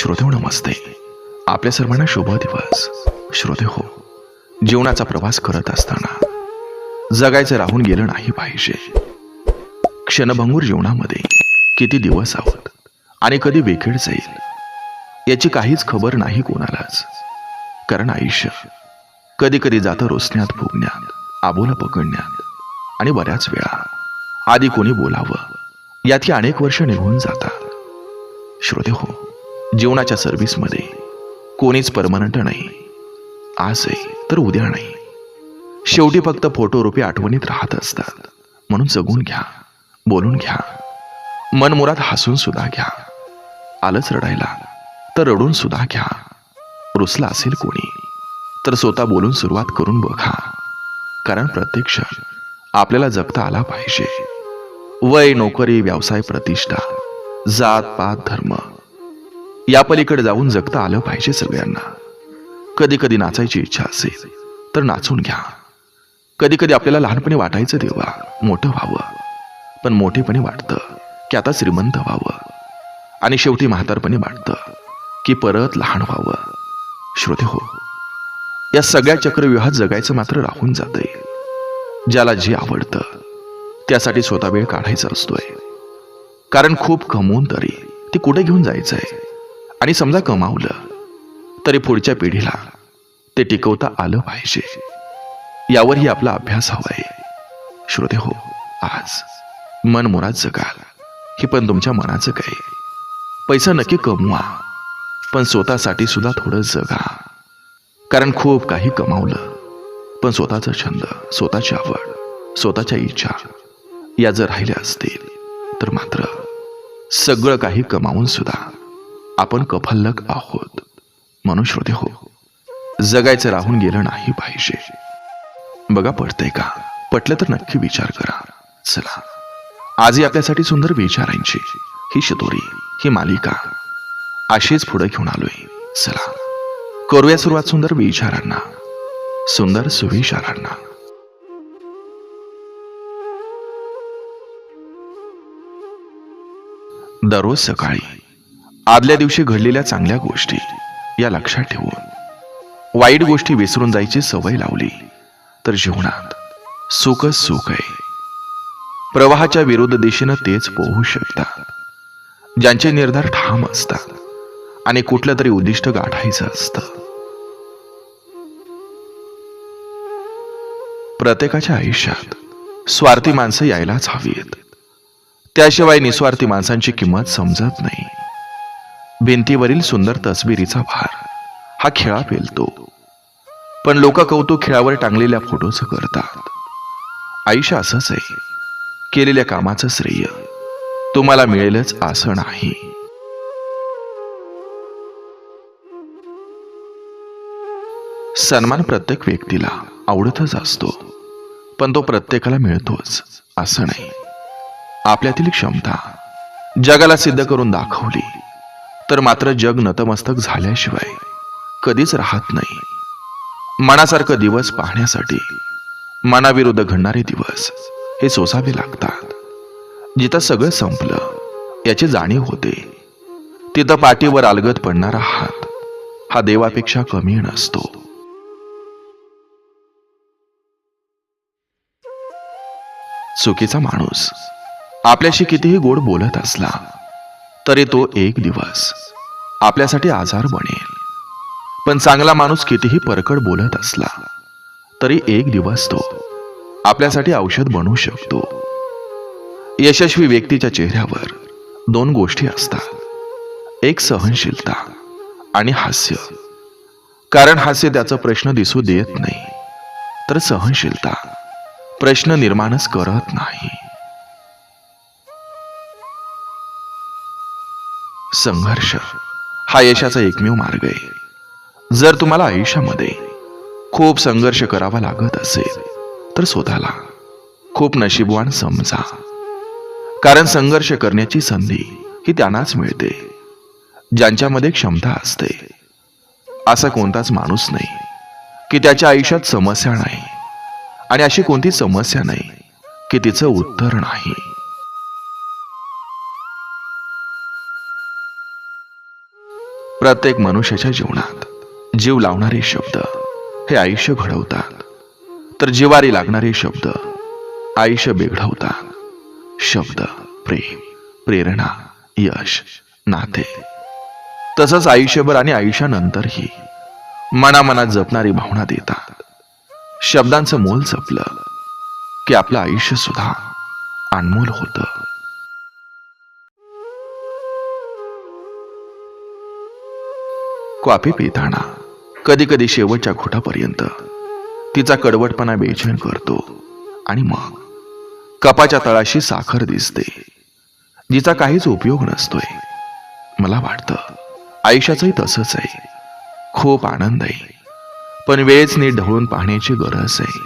श्रोते हो नमस्ते. आपल्या सर्वांना शुभ दिवस. श्रोते हो जीवनाचा प्रवास करत असताना जगायचं राहून गेलं नाही पाहिजे. क्षणभंगूर जीवनामध्ये किती दिवस आहोत आणि कधी वेखेड जाईल याची काहीच खबर नाही कोणालाच. कारण आयुष्य कधी कधी जातं रोसण्यात फुगण्यात आबोला पकडण्यात आणि बऱ्याच वेळा आधी कोणी बोलावं यातली अनेक वर्ष निघून जातात. श्रोते हो जीवनाच्या सर्व्हिसमध्ये कोणीच परमनंट नाही. आज आहे तर उद्या नाही. शेवटी फक्त फोटो रुपये आठवणीत राहत असतात. म्हणून जगून घ्या बोलून घ्या. मनमुरात हसून सुद्धा घ्या. आलंच रडायला तर रडून सुद्धा घ्या. रुसला असेल कोणी तर स्वतः बोलून सुरुवात करून बघा. कारण प्रत्यक्ष आपल्याला जगता आला पाहिजे. वय नोकरी व्यवसाय प्रतिष्ठा जात पात धर्म या पलीकडे जाऊन जगता आलं पाहिजे सगळ्यांना. कधी कधी नाचायची इच्छा असेल तर नाचून घ्या. कधी कधी आपल्याला लहानपणी वाटायचं देवा मोठं व्हावं. पण मोठेपणी वाटतं की आता श्रीमंत व्हावं. आणि शेवटी म्हातारपणी वाटतं की परत लहान व्हावं. श्रोते हो या सगळ्या चक्रव्यूहात जगायचं मात्र राहून जातंय. ज्याला जे आवडतं त्यासाठी स्वतः वेळ काढायचा असतोय कारण खूप कमवून तरी ते कुठे घेऊन जायचंय? आणि समजा कमावलं तरी पुढच्या पिढीला ते टिकवता आलं पाहिजे. यावरही आपला अभ्यास हवाय श्रोते हो आज मन मुरात जगाल. हे पण तुमच्या मनाचं काय पैसा नक्की कमवा पण स्वतःसाठी सुद्धा थोडं जगा. कारण खूप काही कमावलं पण स्वतःचा छंद स्वतःची आवड स्वतःच्या इच्छा या जर राहिल्या असतील तर मात्र सगळं काही कमावून सुद्धा आपण कफल्लक आहोत. म्हणून श्रोते हो जगायचं राहून गेलं नाही पाहिजे. बघा पडतंय का? पटलं तर नक्की विचार करा. चला. आजही आपल्यासाठी सुंदर विचारांची ही शतोरी ही मालिका अशीच पुढे घेऊन आलोय. चला. करूया सुरुवात सुंदर विचारांना. सुंदर सुविचारांना. दररोज सकाळी आदल्या दिवशी घडलेल्या चांगल्या गोष्टी या लक्षात ठेवून वाईट गोष्टी विसरून जायची सवय लावली तर जीवनात सुखच सुख आहे. प्रवाहाच्या विरुद्ध दिशेनं तेच पोहू शकतात ज्यांचे निर्धार ठाम असतात आणि कुठलं तरी उद्दिष्ट गाठायचं असतं. प्रत्येकाच्या आयुष्यात स्वार्थी माणसं यायलाच हवी आहेत त्याशिवाय निस्वार्थी माणसांची किंमत समजत नाही. भिंतीवरील सुंदर तसबिरीचा भार. हा खेळा पेलतो. पण लोक कौतुक खेळावर टांगलेल्या फोटोचं करतात. आयुष्य असंच आहे. केलेल्या कामाचं श्रेय. तुम्हाला मिळेलच असं नाही. सन्मान प्रत्येक व्यक्तीला आवडतच असतो. पण तो प्रत्येकाला मिळतोच असं नाही. आपल्यातील क्षमता जगाला सिद्ध करून दाखवली. तर मात्र जग नतमस्तक झाल्याशिवाय कधीच राहत नाही. मनासारखं दिवस पाहण्यासाठी मनाविरुद्ध घडणारे दिवस हे सोसावे लागतात. जिथं सगळं संपलं याची जाणीव होते. तिथं पाठीवर अलगत पडणारा हात हा देवापेक्षा कमी नसतो. चुकीचा माणूस आपल्याशी कितीही गोड बोलत असला तरी तो एक दिवस आपल्यासाठी आजार बनेल. पण चांगला माणूस कितीही परकड बोलत असला तरी एक दिवस तो आपल्यासाठी औषध बनू शकतो. यशस्वी व्यक्तीच्या चेहऱ्यावर दोन गोष्टी असतात. एक सहनशीलता आणि हास्य. कारण हास्य त्याचा प्रश्न दिसू देत नाही तर सहनशीलता प्रश्न निर्माणच करत नाही. संघर्ष. हा यशाचा एकमेव मार्ग आहे. जर तुम्हाला आयुष्यामध्ये खूप संघर्ष करावा लागत असेल तर स्वतःला खूप नशीबवान समजा. कारण संघर्ष करण्याची संधी ही त्यांनाच मिळते ज्यांच्यामध्ये क्षमता असते. असा कोणताच माणूस नाही की त्याच्या आयुष्यात समस्या नाही आणि अशी कोणती समस्या नाही की तिचं उत्तर नाही. प्रत्येक मनुष्याच्या जीवनात जीव लावणारे शब्द हे आयुष्य घडवतात. तर जीवारी लागणारे शब्द आयुष्य बिघडवतात. शब्द प्रेम प्रेरणा यश नाते. तसंच आयुष्यभर आणि आयुष्यानंतरही मनामनात जपणारी भावना देतात. शब्दांचं मोल जपलं की आपलं आयुष्य सुद्धा अनमोल होतं. कॉफी पिताना कधी कधी शेवटच्या घोटापर्यंत तिचा कडवटपणा बेचैन करतो. आणि मग? कपाच्या तळाशी साखर दिसते. जिचा काहीच उपयोग नसतोय. मला वाटतं आयुष्याचंही तसंच आहे. खूप आनंद आहे. पण वेळेच नीट ढवळून पाहण्याची गरज आहे.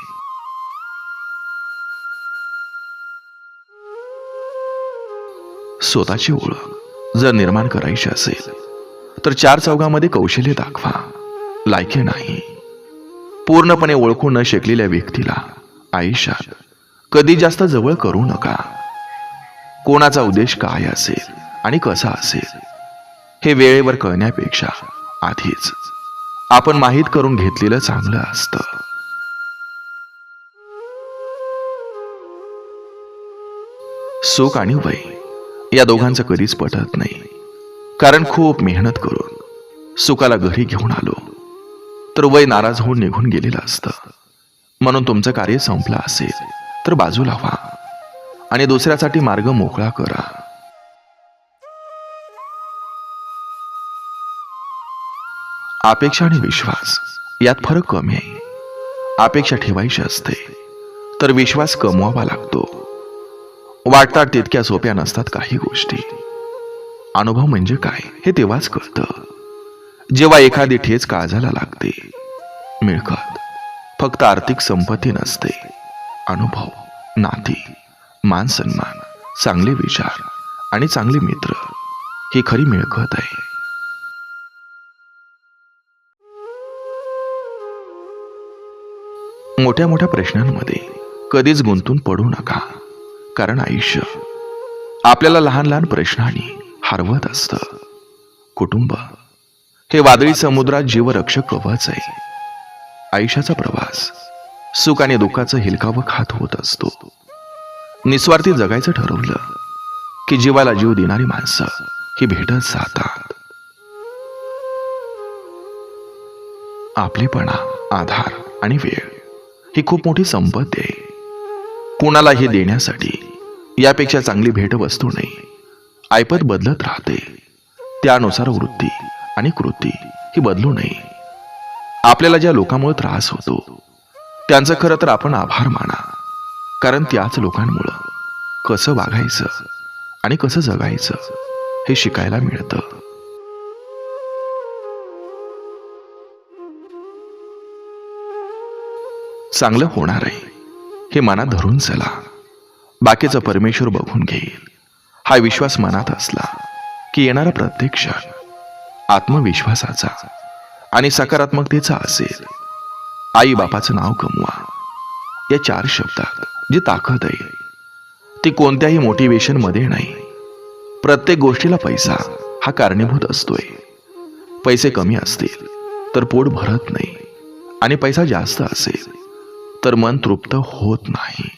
स्वतःची ओळख जर निर्माण करायची असेल तर चार चौघामध्ये कौशल्य दाखवा. लायके नाही. पूर्णपणे ओळखू न शिकलेल्या व्यक्तीला आयुष्यात कधी जास्त जवळ करू नका. कोणाचा उद्देश काय असेल आणि कसा असेल हे वेळेवर कळण्यापेक्षा आधीच आपण माहीत करून घेतलेलं चांगलं असतं. सुख आणि वय या दोघांचं कधीच पटत नाही. कारण खूप मेहनत करून सुखाला घरी घेऊन आलो. तर वय नाराज होऊन निघून गेलेलं असतं. म्हणून तुमचं कार्य संपलं असेल तर बाजूला व्हा आणि दुसऱ्यासाठी मार्ग मोकळा करा. अपेक्षा आणि विश्वास यात फरक कमी. आहे अपेक्षा ठेवायची असते तर विश्वास कमवावा लागतो. वाटतात तितक्या सोप्या नसतात काही गोष्टी. अनुभव म्हणजे काय हे तेव्हाच कळतं. जेव्हा एखादी ठेच काळजाला लागते मिळकत फक्त आर्थिक संपत्ती नसते अनुभव नाती मान सन्मान चांगले विचार आणि चांगले मित्र ही खरी मिळकत आहे. मोठ्या मोठ्या प्रश्नांमध्ये कधीच गुंतून पडू नका कारण आयुष्य आपल्याला लहान लहान प्रश्नांनी हरवत असतं. कुटुंब. हे वादळी समुद्रात जीवरक्षक कवच आहे. आयुष्याचा प्रवास. सुख आणि दुःखाचं हिलकावं खात होत असतो. निस्वार्थी जगायचं ठरवलं की जीवाला जीव देणारी माणसं ही भेटत जातात. आपलेपणा आधार आणि वेळ ही खूप मोठी संपत्ती आहे. कुणाला हे देण्यासाठी यापेक्षा चांगली भेटवस्तू नाही. ऐपत बदलत राहते. त्यानुसार वृत्ती आणि कृती ही बदलू नये. आपल्याला ज्या लोकांमुळे त्रास होतो त्यांचं खरं तर आपण आभार माना. कारण त्याच लोकांमुळं कसं वागायचं आणि कसं जगायचं हे शिकायला मिळतं. चांगलं होणार आहे. हे मनात धरून चला. बाकीचं परमेश्वर बघून घेईल. हा विश्वास मनात असला की येणारा प्रत्येक क्षण आत्मविश्वासाचा आणि सकारात्मकतेचा असेल. आई बापाचं नाव कमवा. या चार शब्दात जी ताकद आहे ती कोणत्याही मोटिवेशनमध्ये नाही. प्रत्येक गोष्टीला पैसा हा कारणीभूत असतोय. पैसे कमी असतील तर पोट भरत नाही. आणि पैसा जास्त असेल तर मन तृप्त होत नाही.